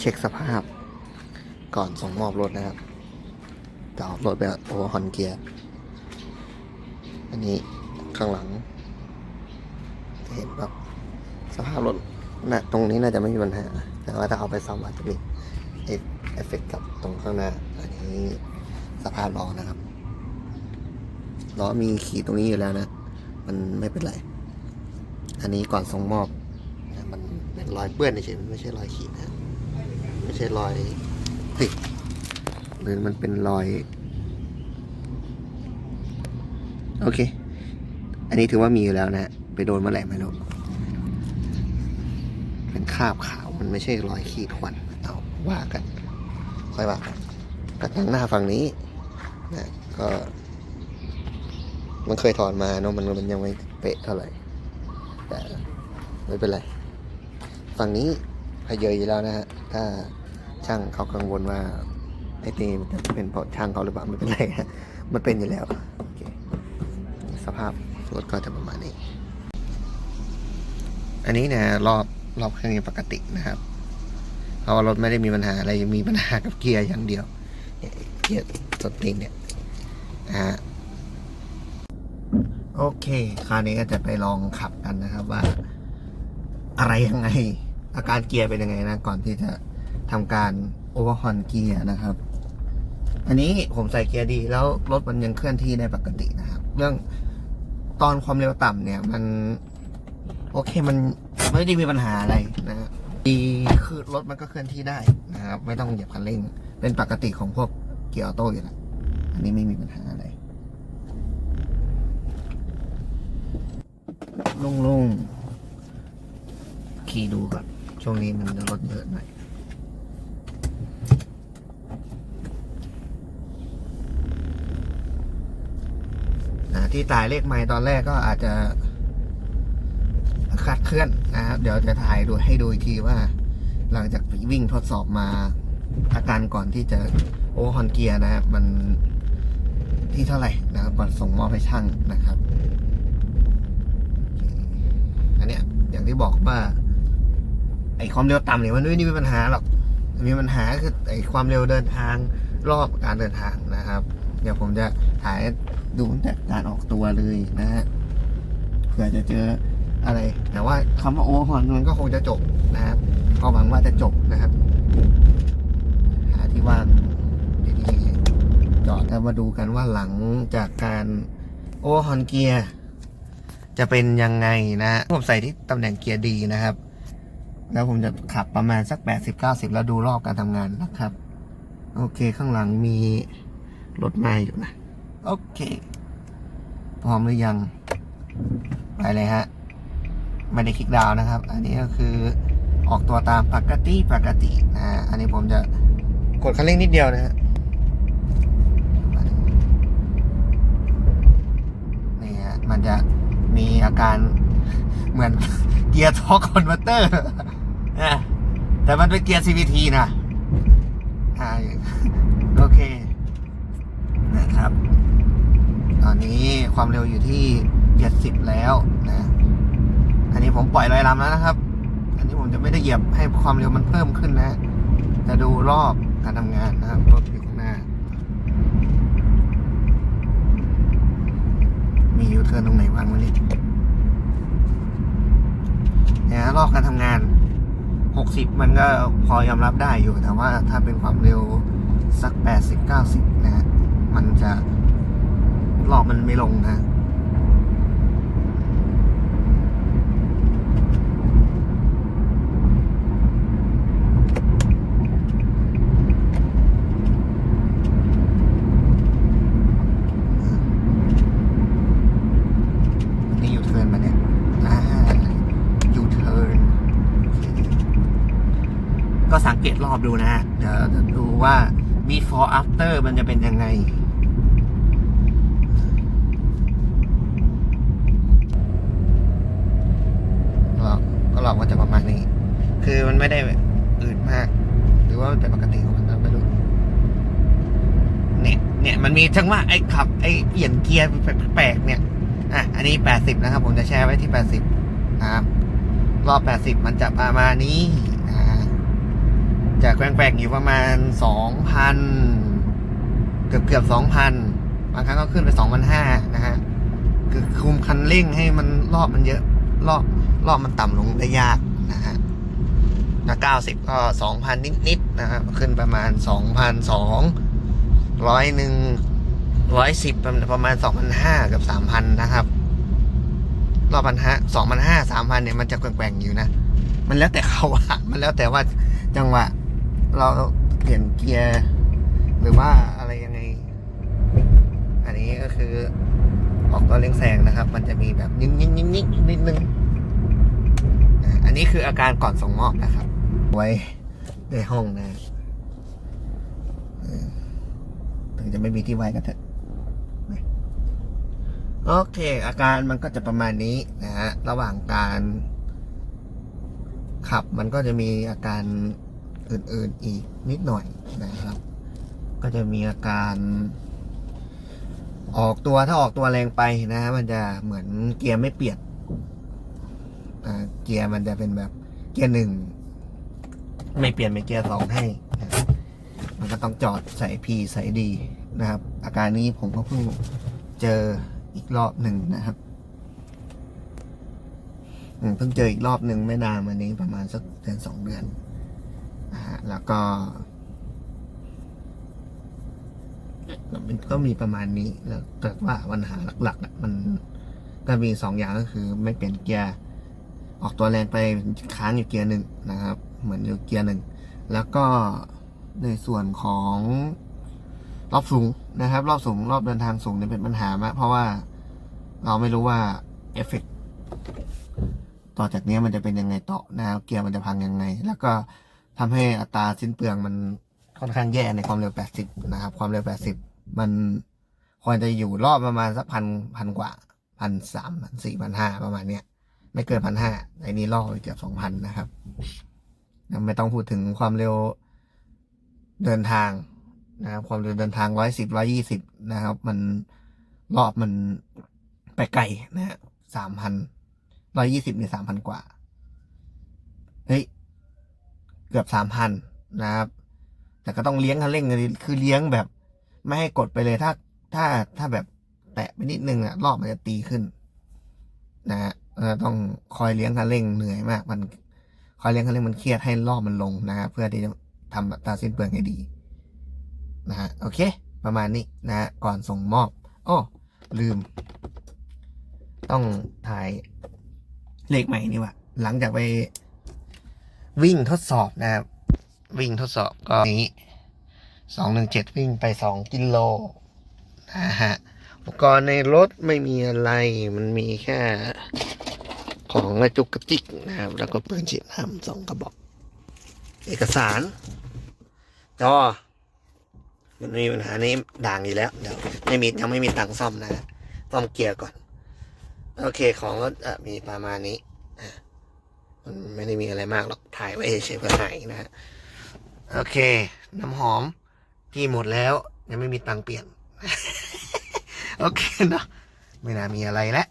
เช็คสภาพ ก่อนส่งมอบรถนะครับจะออกรถไปโอเวอร์ฮอนเกียร์ อันนี้ข้างหลัง เห็นแบบสภาพรถนะตรงนี้น่าจะไม่มีปัญหา แต่ว่าถ้าเอาไปซ่อมอาจจะมีเอฟเอฟเฟกต์กับตรงข้างหน้า อันนี้สภาพล้อนะครับ ล้อมีขีดตรงนี้อยู่แล้วนะ มันไม่เป็นไร อันนี้ก่อนส่งมอบ มันเป็นรอยเปื้อนเฉยๆไม่ใช่รอยขีดนะ ไม่ใช่รอยเฮ้ยหรือมันเป็นรอย โอเค อันนี้ถือว่ามีอยู่แล้วนะไปโดนมื่อไหร่ไม่รู้เป็นคราบขาวมันไม่ใช่รอยขีดข่วนเอาว่ากันค่อยว่ากันกระทั่งหน้าฝั่งนี้นะก็ มันเคยถอนมาเนาะมันมันยังไม่เป๊ะเท่าไหร่แต่ไม่เป็นไร ฝั่งนี้พเยอะอยู่แล้วนะฮะถ้า ช่างเขากังวลว่าไอ้ตีมันจะเป็นเพราะช่างเขาหรือเปล่าไม่เป็นไรฮะมันเป็นอยู่แล้วโอเคสภาพรถก็จะประมาณนี้ อันนี้นะรอบรอบเครื่องยนต์ปกตินะครับเพราะว่ารถไม่ได้มีปัญหาอะไรมีปัญหากับเกียร์อย่างเดียวเกียร์สตริงเนี่ยนะฮะโอเค คราวนี้ก็จะไปลองขับกันนะครับว่า อะไรยังไง อาการเกียร์เป็นยังไงนะ ก่อนที่จะ ทำการโอเวอร์ฮอนเกียร์นะครับ อันนี้ผมใส่เกียร์ดี แล้วรถมันยังเคลื่อนที่ได้ปกตินะครับ เรื่องตอนความเร็วต่ำเนี่ย มัน โอเคมันไม่ได้มีปัญหาอะไรนะดีคือรถมันก็เคลื่อนที่ได้นะครับ ไม่ต้องเหยียบคันเร่ง เป็นปกติของพวกเกียร์ออโต้อยู่แล้วอันนี้ไม่มีปัญหาอะไรโล่งๆขี่ดูก่อนช่วงนี้มันจะรถเยอะหน่อย ที่ตายเลขไม้ตอนแรกก็อาจจะคลาดเคลื่อนนะครับ เดี๋ยวจะถ่ายดูให้ดูอีกทีว่า หลังจากวิ่งทดสอบมาอาการก่อนที่จะโอเวอร์ฮอนเกียร์นะครับมันที่เท่าไหร่นะครับก่อนส่งมอบให้ช่างนะครับ อันเนี้ยอย่างที่บอกว่า ไอ้ความเร็วต่ำเนี่ยมันไม่ได้มีปัญหาหรอกมีปัญหาคือไอ้ความเร็วเดินทางรอบการเดินทางนะครับ เดี๋ยวผมจะถ่ายดูแต่การออกตัวเลยนะฮะเผื่อจะเจออะไร แต่ว่าคำว่าโอเวอร์ฮอนมันก็คงจะจบนะครับก็หวังว่าจะจบนะครับหาที่ว่างดีๆจอดแล้วมาดูกันว่าหลังจากการโอเวอร์ฮอนเกียร์จะเป็นยังไงนะผมใส่ที่ตำแหน่งเกียร์ดีนะครับ แล้วผมจะขับประมาณสัก 80-90 แล้วดูรอบการทำงานนะครับ โอเคข้างหลังมี รถมาอยู่นะ โอเค พร้อมหรือยัง ไปเลยฮะ ไม่ได้คลิกดาวนะครับ อันนี้ก็คือออกตัวตามปกติปกตินะอันนี้ผมจะกดคันเร่งนิดเดียวนะฮะนี่ฮะ มันจะมีอาการเหมือนเกียร์ทอร์คอนเวอร์เตอร์นะแต่มันเป็นเกียร์ CVT นะอ่าโอเค นะครับ ตอนนี้ความเร็วอยู่ที่ 70 แล้วนะ อันนี้ผมปล่อยลอยลำแล้วนะครับ อันนี้ผมจะไม่ได้เหยียบให้ความเร็วมันเพิ่มขึ้นนะ จะดูรอบการทำงานนะครับรถอยู่ข้างหน้า มียูเทิร์นตรงไหนบ้างวะเนี่เนี่ยรอบการทำงาน 60 มันก็พอยอมรับได้อยู่ แต่ว่าถ้าเป็นความเร็วสัก 80 90 นะฮะ มันจะรอบมันไม่ลงนะนี่ยูเทิร์นมาเนี่ยอ่ายูเทิร์นก็สังเกตรอบดูนะฮะเดี๋ยวดูว่า before after มันจะเป็นยังไง ก็ก็หลอกว่าจะประมาณนี้ คือมัน ไม่ได้อื่นมาก หรือว่ามันเป็นปกติของมันนะไม่รู้เนี่ย เนี่ยมันมีทั้งว่าไอ้ขับไอ้เปลี่ยนเกียร์แปลกๆเนี่ยอะอันนี้80นะครับ ผมจะแชร์ไว้ที่80นะครับรอบ80มันจะประมาณนี้นะฮะจะว่งๆอยู่ประมาณสองพันเกือบเกือบสองพันบางครั้งก็ขึ้นไปสองพันห้านะฮะคือคุมคันเร่งให้มันรอบมันเยอะ รอบรอบมันต่ำลงได้ยากนะฮะ ถ้าเก้าสิบก็สองพันนิดๆนะครับขึ้นประมาณสองพันสองร้อยหนึ่งร้อยสิบประมาณสองพันห้ากับสามพันนะครับ รอบพันห้าสองพันห้าสามพันเนี่ยมันจะแกว่งๆอยู่นะ มันแล้วแต่เขาอะมันแล้วแต่ว่าจังหวะ เราเปลี่ยนเกียร์ หรือว่าอะไรยังไง อันนี้ก็คือออกตัวเร่งแซงนะครับ มันจะมีแบบยิงยิงยิงยิงนิดนึง อันนี้คืออาการก่อนส่งมอบนะครับ ไว้ในห้องนะถึงจะไม่มีที่ไว้ก็เถอะนะโอเค อาการมันก็จะประมาณนี้นะฮะระหว่างการขับมันก็จะมีอาการอื่นๆอีกนิดหน่อยนะครับ ก็จะมีอาการออกตัวถ้าออกตัวแรงไปนะฮะมันจะเหมือนเกียร์ไม่เปลี่ยน อ่าเกียร์มันจะเป็นแบบเกียร์หนึ่งไม่เปลี่ยนเป็นเกียร์สองให้นะมันก็ต้องจอดใส่พีใส่ดีนะครับ อาการนี้ผมก็เพิ่งเจออีกรอบหนึ่งนะครับเพิ่งเจออีกรอบหนึ่งไม่นานมานี้ประมาณสักเดือนสองเดือนนะฮะแล้วก็มันก็มีประมาณนี้แล้วแต่ว่าปัญหาหลักๆมันก็มีสองอย่างก็คือไม่เปลี่ยนเกียร์ ออกตัวแรงไปค้างอยู่เกียร์หนึ่งนะครับ เหมือนอยู่เกียร์หนึ่งแล้วก็ในส่วนของรอบสูงนะครับ รอบสูงรอบเดินทางสูงเนี่ยเป็นปัญหามากเพราะว่าเราไม่รู้ว่าเอฟเฟกต่อจากนี้มันจะเป็นยังไงต่อนะครับเกียร์มันจะพังยังไง แล้วก็ทำให้อัตราสิ้นเปลืองมันค่อนข้างแย่ในความเร็ว 80 นะครับ ความเร็ว 80 มันควรจะอยู่รอบประมาณสักพันพันกว่าพันสามพันสี่พันห้าประมาณเนี้ย ไม่เกินพันห้าไอ้นี้รอบไปเกือบสองพันนะครับ ไม่ต้องพูดถึงความเร็วเดินทางนะครับ ความเร็วเดินทางร้อยสิบร้อยี่สิบนะครับ มันรอบมันไปไกลนะฮะสามพันร้อยี่สิบเนี่ยสามพันกว่า เฮ้ย เกือบสามพันนะครับ แต่ก็ต้องเลี้ยงคันเร่งเลยคือเลี้ยงแบบ ไม่ให้กดไปเลยถ้าถ้าถ้าแบบแตะไปนิดนึงอะรอบมันจะตีขึ้น นะฮะ ต้องคอยเลี้ยงคันเร่งเหนื่อยมาก มันคอยเลี้ยงคันเร่งมันเครียดให้รอบมันลงนะฮะเพื่อที่จะทำตาสิ้นเปลืองให้ดีนะฮะโอเค ประมาณนี้นะฮะก่อนส่งมอบอ้อลืม ต้องถ่ายเลขใหม่นี่ว่ะหลังจากไปวิ่งทดสอบนะครับ วิ่งทดสอบก็นี้สองหนึ่งเจ็ดวิ่งไปสองกิโลนะฮะอุปกรณ์ในรถไม่มีอะไรมันมีแค่ ของกระจุกกระจิกนะครับ แล้วก็ปืนฉีดน้ำสองกระบอก เอกสารจอมันมีปัญหานี้ด่างอยู่แล้ว เดี๋ยวไม่มียังไม่มีตังซ่อมนะซ่อมเกียร์ก่อน โอเคของรถอะมีประมาณนี้มันไม่ได้มีอะไรมากหรอกถ่ายไว้เฉยๆเพื่อหายนะฮะโอเค น้ำหอมที่หมดแล้วยังไม่มีตังเปลี่ยน โอเคเนาะไม่น่ามีอะไรแล้ว